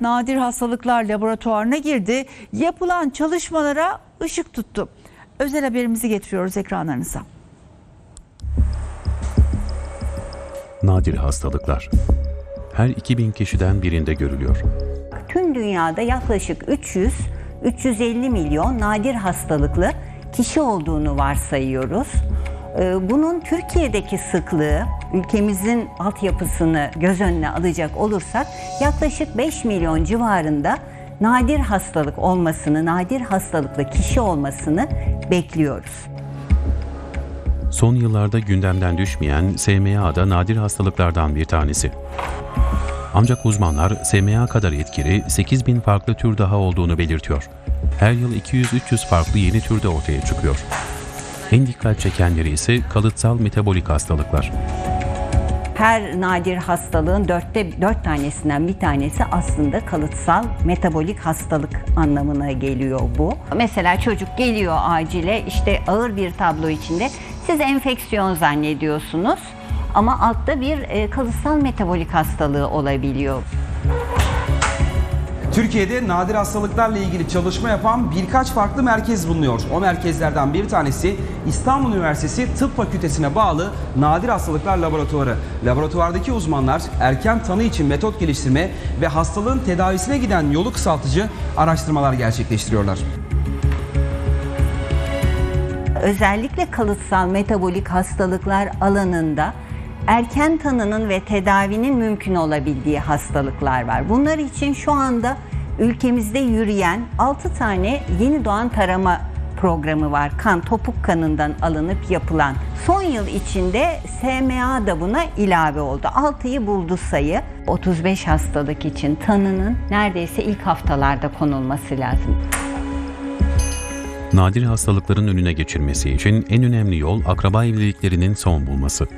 Nadir Hastalıklar Laboratuvarına girdi. Yapılan çalışmalara ışık tuttu. Özel haberimizi getiriyoruz ekranlarınıza. Nadir hastalıklar. Her 2000 kişiden birinde görülüyor. Tüm dünyada yaklaşık 300-350 milyon nadir hastalıklı kişi olduğunu varsayıyoruz. Ee, Bunun Türkiye'deki sıklığı, ülkemizin altyapısını göz önüne alacak olursak yaklaşık 5 milyon civarında nadir hastalık olmasını, nadir hastalıklı kişi olmasını bekliyoruz. Son yıllarda gündemden düşmeyen SMA da nadir hastalıklardan bir tanesi. Ancak uzmanlar SMA kadar etkili 8000 farklı tür daha olduğunu belirtiyor. Her yıl 200-300 farklı yeni tür de ortaya çıkıyor. En dikkat çekenleri ise kalıtsal metabolik hastalıklar. Her nadir hastalığın dörtte dört tanesinden bir tanesi aslında kalıtsal metabolik hastalık anlamına geliyor bu. Mesela çocuk geliyor acile işte ağır bir tablo içinde siz enfeksiyon zannediyorsunuz ama altta bir e, kalıtsal metabolik hastalığı olabiliyor. Türkiye'de nadir hastalıklarla ilgili çalışma yapan birkaç farklı merkez bulunuyor. O merkezlerden bir tanesi İstanbul Üniversitesi Tıp Fakültesine bağlı Nadir Hastalıklar Laboratuvarı. Laboratuvardaki uzmanlar erken tanı için metot geliştirme ve hastalığın tedavisine giden yolu kısaltıcı araştırmalar gerçekleştiriyorlar. özellikle kalıtsal metabolik hastalıklar alanında erken tanının ve tedavinin mümkün olabildiği hastalıklar var. Bunlar için şu anda ülkemizde yürüyen 6 tane yeni doğan tarama programı var. Kan, topuk kanından alınıp yapılan. Son yıl içinde SMA da buna ilave oldu. 6'yı buldu sayı. 35 hastalık için tanının neredeyse ilk haftalarda konulması lazım. Nadir hastalıkların önüne geçirmesi için en önemli yol akraba evliliklerinin son bulması.